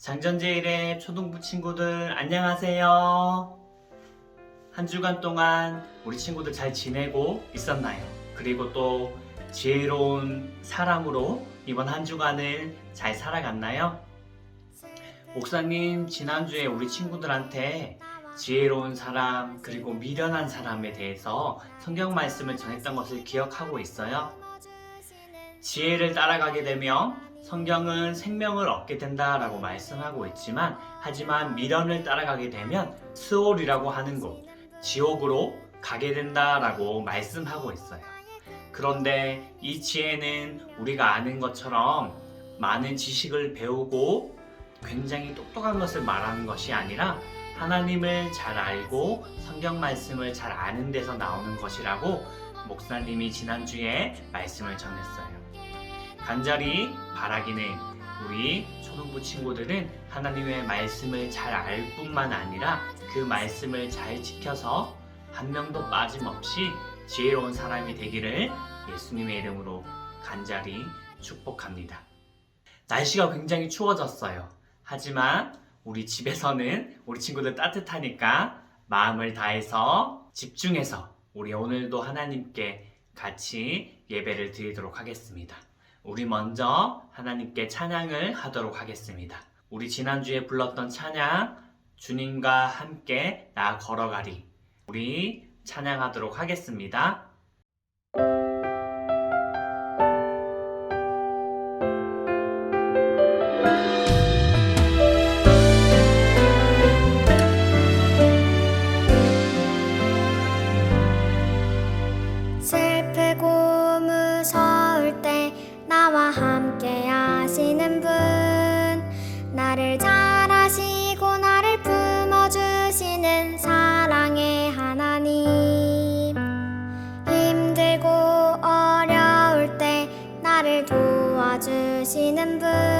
장전제일의 초등부 친구들 안녕하세요. 한 주간 동안 우리 친구들 잘 지내고 있었나요? 그리고 또 지혜로운 사람으로 이번 한 주간을 잘 살아갔나요? 목사님 지난주에 우리 친구들한테 지혜로운 사람 그리고 미련한 사람에 대해서 성경 말씀을 전했던 것을 기억하고 있어요. 지혜를 따라가게 되면 성경은 생명을 얻게 된다라고 말씀하고 있지만 하지만 미련을 따라가게 되면 스올이라고 하는 곳 지옥으로 가게 된다라고 말씀하고 있어요. 그런데 이 지혜는 우리가 아는 것처럼 많은 지식을 배우고 굉장히 똑똑한 것을 말하는 것이 아니라 하나님을 잘 알고 성경 말씀을 잘 아는 데서 나오는 것이라고 목사님이 지난주에 말씀을 전했어요. 간절히 바라기는 우리 초등부 친구들은 하나님의 말씀을 잘 알 뿐만 아니라 그 말씀을 잘 지켜서 한 명도 빠짐없이 지혜로운 사람이 되기를 예수님의 이름으로 간절히 축복합니다. 날씨가 굉장히 추워졌어요. 하지만 우리 집에서는 우리 친구들 따뜻하니까 마음을 다해서 집중해서 우리 오늘도 하나님께 같이 예배를 드리도록 하겠습니다. 우리 먼저 하나님께 찬양을 하도록 하겠습니다. 우리 지난주에 불렀던 찬양, 주님과 함께 나 걸어가리. 우리 찬양하도록 하겠습니다. 도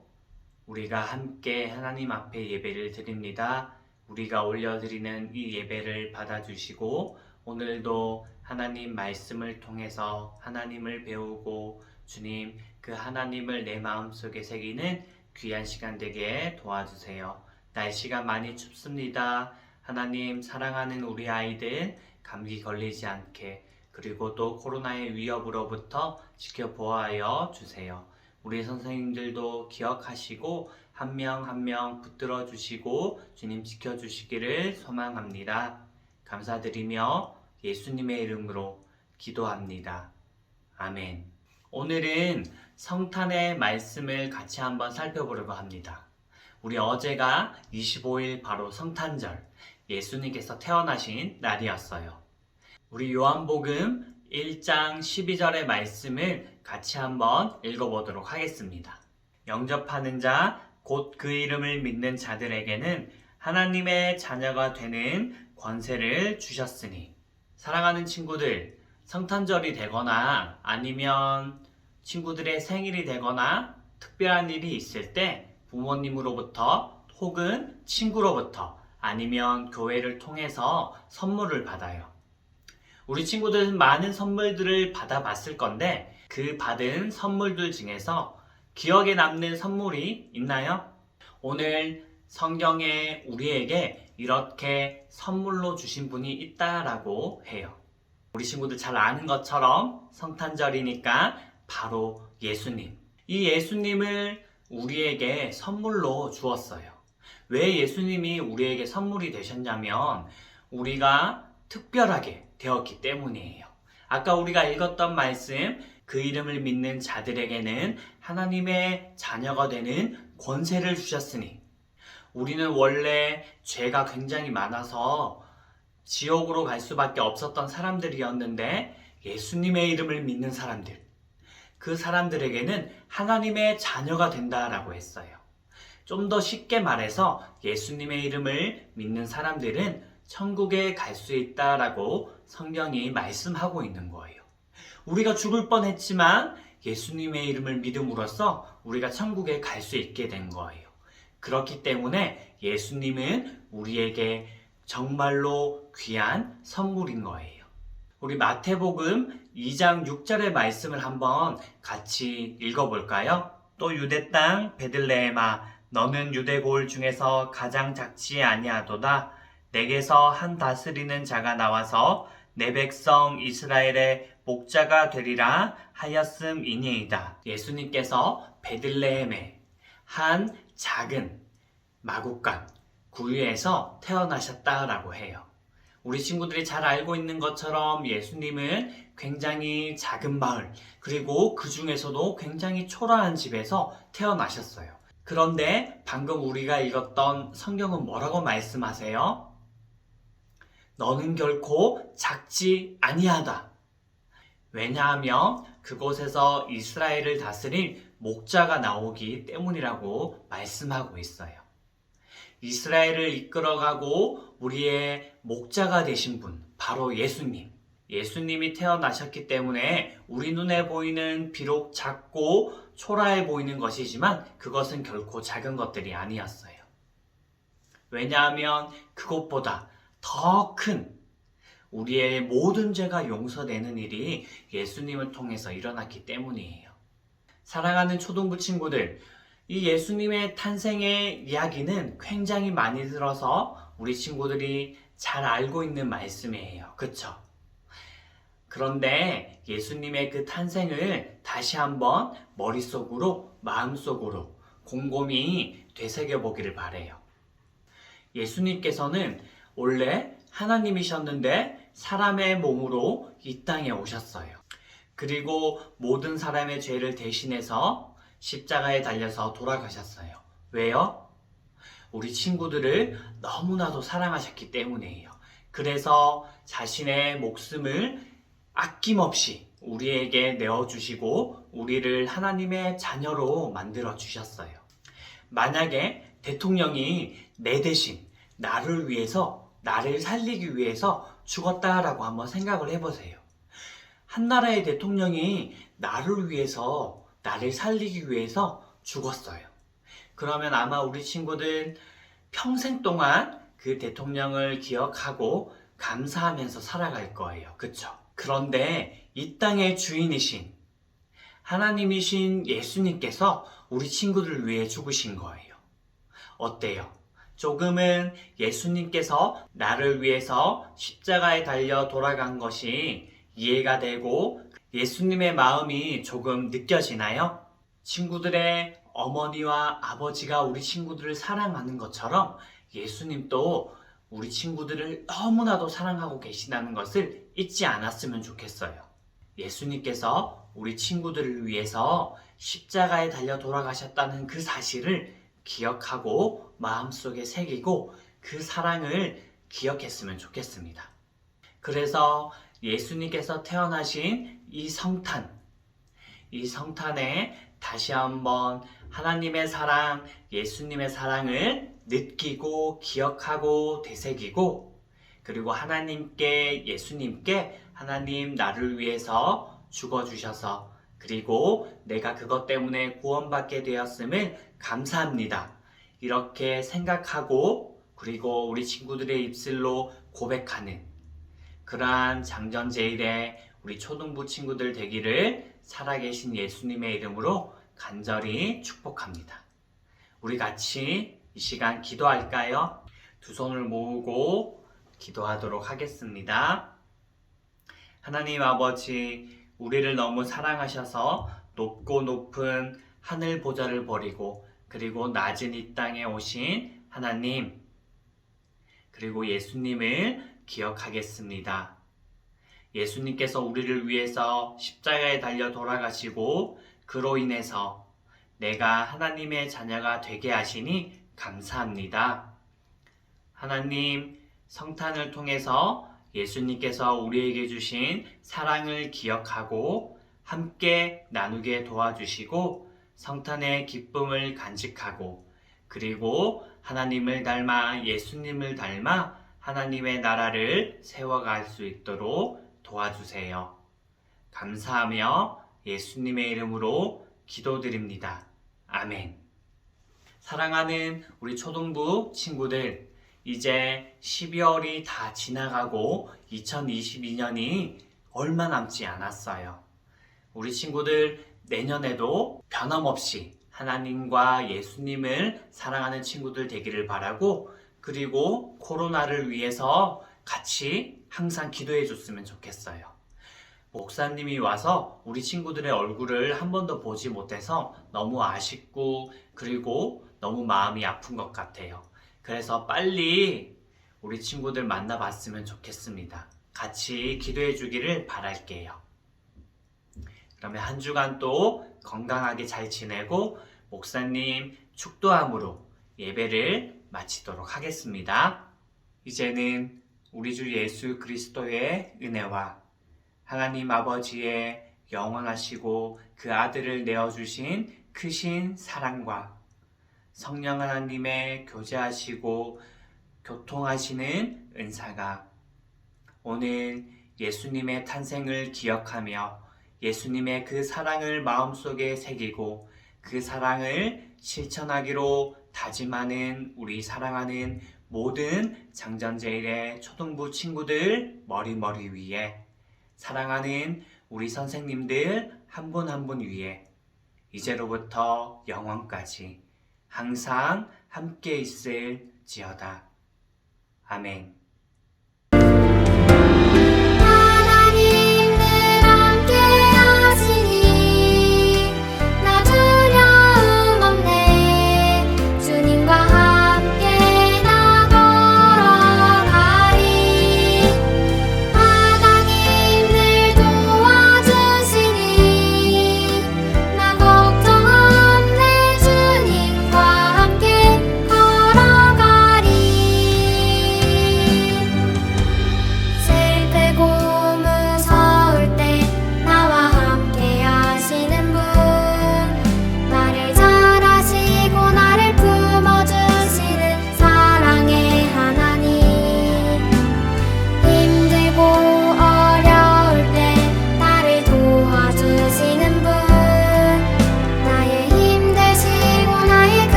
우리가 함께 하나님 앞에 예배를 드립니다. 우리가 올려드리는 이 예배를 받아주시고, 오늘도 하나님 말씀을 통해서 하나님을 배우고, 주님, 그 하나님을 내 마음속에 새기는 귀한 시간 되게 도와주세요. 날씨가 많이 춥습니다. 하나님, 사랑하는 우리 아이들 감기 걸리지 않게 그리고 또 코로나의 위협으로부터 지켜보아여 주세요. 우리 선생님들도 기억하시고 한 명 한 명 붙들어 주시고 주님 지켜 주시기를 소망합니다. 감사드리며 예수님의 이름으로 기도합니다. 아멘. 오늘은 성탄의 말씀을 같이 한번 살펴보려고 합니다. 우리 어제가 25일 바로 성탄절, 예수님께서 태어나신 날이었어요. 우리 요한복음 1장 12절의 말씀을 같이 한번 읽어보도록 하겠습니다. 영접하는 자, 곧 그 이름을 믿는 자들에게는 하나님의 자녀가 되는 권세를 주셨으니. 사랑하는 친구들, 성탄절이 되거나 아니면 친구들의 생일이 되거나 특별한 일이 있을 때 부모님으로부터 혹은 친구로부터 아니면 교회를 통해서 선물을 받아요. 우리 친구들은 많은 선물들을 받아봤을 건데 그 받은 선물들 중에서 기억에 남는 선물이 있나요? 오늘 성경에 우리에게 이렇게 선물로 주신 분이 있다라고 해요. 우리 친구들 잘 아는 것처럼 성탄절이니까 바로 예수님. 이 예수님을 우리에게 선물로 주었어요. 왜 예수님이 우리에게 선물이 되셨냐면 우리가 특별하게 되었기 때문이에요. 아까 우리가 읽었던 말씀, 그 이름을 믿는 자들에게는 하나님의 자녀가 되는 권세를 주셨으니 우리는 원래 죄가 굉장히 많아서 지옥으로 갈 수밖에 없었던 사람들이었는데 예수님의 이름을 믿는 사람들, 그 사람들에게는 하나님의 자녀가 된다라고 했어요. 좀 더 쉽게 말해서 예수님의 이름을 믿는 사람들은 천국에 갈 수 있다라고 성경이 말씀하고 있는 거예요. 우리가 죽을 뻔 했지만 예수님의 이름을 믿음으로써 우리가 천국에 갈 수 있게 된 거예요. 그렇기 때문에 예수님은 우리에게 정말로 귀한 선물인 거예요. 우리 마태복음 2장 6절의 말씀을 한번 같이 읽어볼까요? 또 유대 땅 베들레헴아 너는 유대 고을 중에서 가장 작지 아니하도다 내게서 한 다스리는 자가 나와서 내 백성 이스라엘의 목자가 되리라 하였음이니이다. 예수님께서 베들레헴에 한 작은 마국간 구유에서 태어나셨다라고 해요. 우리 친구들이 잘 알고 있는 것처럼 예수님은 굉장히 작은 마을, 그리고 그 중에서도 굉장히 초라한 집에서 태어나셨어요. 그런데 방금 우리가 읽었던 성경은 뭐라고 말씀하세요? 너는 결코 작지 아니하다. 왜냐하면 그곳에서 이스라엘을 다스릴 목자가 나오기 때문이라고 말씀하고 있어요. 이스라엘을 이끌어가고 우리의 목자가 되신 분, 바로 예수님. 예수님이 태어나셨기 때문에 우리 눈에 보이는 비록 작고 초라해 보이는 것이지만 그것은 결코 작은 것들이 아니었어요. 왜냐하면 그것보다 더 큰 우리의 모든 죄가 용서되는 일이 예수님을 통해서 일어났기 때문이에요. 사랑하는 초등부 친구들, 이 예수님의 탄생의 이야기는 굉장히 많이 들어서 우리 친구들이 잘 알고 있는 말씀이에요. 그쵸? 그런데 예수님의 그 탄생을 다시 한번 머릿속으로, 마음속으로 곰곰이 되새겨 보기를 바래요. 예수님께서는 원래 하나님이셨는데 사람의 몸으로 이 땅에 오셨어요. 그리고 모든 사람의 죄를 대신해서 십자가에 달려서 돌아가셨어요. 왜요? 우리 친구들을 너무나도 사랑하셨기 때문이에요. 그래서 자신의 목숨을 아낌없이 우리에게 내어주시고 우리를 하나님의 자녀로 만들어 주셨어요. 만약에 대통령이 내 대신 나를 위해서 나를 살리기 위해서 죽었다라고 한번 생각을 해보세요. 한 나라의 대통령이 나를 위해서 나를 살리기 위해서 죽었어요. 그러면 아마 우리 친구들 평생 동안 그 대통령을 기억하고 감사하면서 살아갈 거예요. 그쵸? 그런데 이 땅의 주인이신 하나님이신 예수님께서 우리 친구들을 위해 죽으신 거예요. 어때요? 조금은 예수님께서 나를 위해서 십자가에 달려 돌아간 것이 이해가 되고 예수님의 마음이 조금 느껴지나요? 친구들의 어머니와 아버지가 우리 친구들을 사랑하는 것처럼 예수님도 우리 친구들을 너무나도 사랑하고 계시다는 것을 잊지 않았으면 좋겠어요. 예수님께서 우리 친구들을 위해서 십자가에 달려 돌아가셨다는 그 사실을 기억하고 마음속에 새기고 그 사랑을 기억했으면 좋겠습니다. 그래서 예수님께서 태어나신 이 성탄, 이 성탄에 다시 한번 하나님의 사랑, 예수님의 사랑을 느끼고 기억하고 되새기고 그리고 하나님께 예수님께 하나님 나를 위해서 죽어주셔서 그리고 내가 그것 때문에 구원받게 되었음을 감사합니다. 이렇게 생각하고 그리고 우리 친구들의 입술로 고백하는 그러한 장전제일의 우리 초등부 친구들 되기를 살아계신 예수님의 이름으로 간절히 축복합니다. 우리 같이 이 시간 기도할까요? 두 손을 모으고 기도하도록 하겠습니다. 하나님 아버지, 우리를 너무 사랑하셔서 높고 높은 하늘 보좌를 버리고 그리고 낮은 이 땅에 오신 하나님, 그리고 예수님을 기억하겠습니다. 예수님께서 우리를 위해서 십자가에 달려 돌아가시고 그로 인해서 내가 하나님의 자녀가 되게 하시니 감사합니다. 하나님, 성탄을 통해서 예수님께서 우리에게 주신 사랑을 기억하고 함께 나누게 도와주시고 성탄의 기쁨을 간직하고 그리고 하나님을 닮아 예수님을 닮아 하나님의 나라를 세워갈 수 있도록 도와주세요. 감사하며 예수님의 이름으로 기도드립니다. 아멘. 사랑하는 우리 초등부 친구들, 이제 12월이 다 지나가고 2022년이 얼마 남지 않았어요. 우리 친구들 내년에도 변함없이 하나님과 예수님을 사랑하는 친구들 되기를 바라고 그리고 코로나를 위해서 같이 항상 기도해 줬으면 좋겠어요. 목사님이 와서 우리 친구들의 얼굴을 한 번도 보지 못해서 너무 아쉽고 그리고 너무 마음이 아픈 것 같아요. 그래서 빨리 우리 친구들 만나봤으면 좋겠습니다. 같이 기도해 주기를 바랄게요. 그러면 한 주간 또 건강하게 잘 지내고 목사님 축도함으로 예배를 마치도록 하겠습니다. 이제는 우리 주 예수 그리스도의 은혜와 하나님 아버지의 영원하시고 그 아들을 내어주신 크신 사랑과 성령 하나님의 교제하시고 교통하시는 은사가 오늘 예수님의 탄생을 기억하며 예수님의 그 사랑을 마음속에 새기고 그 사랑을 실천하기로 다짐하는 우리 사랑하는 모든 장전제일의 초등부 친구들 머리머리 위에 사랑하는 우리 선생님들 한 분 한 분 위에 이제로부터 영원까지 항상 함께 있을지어다. 아멘.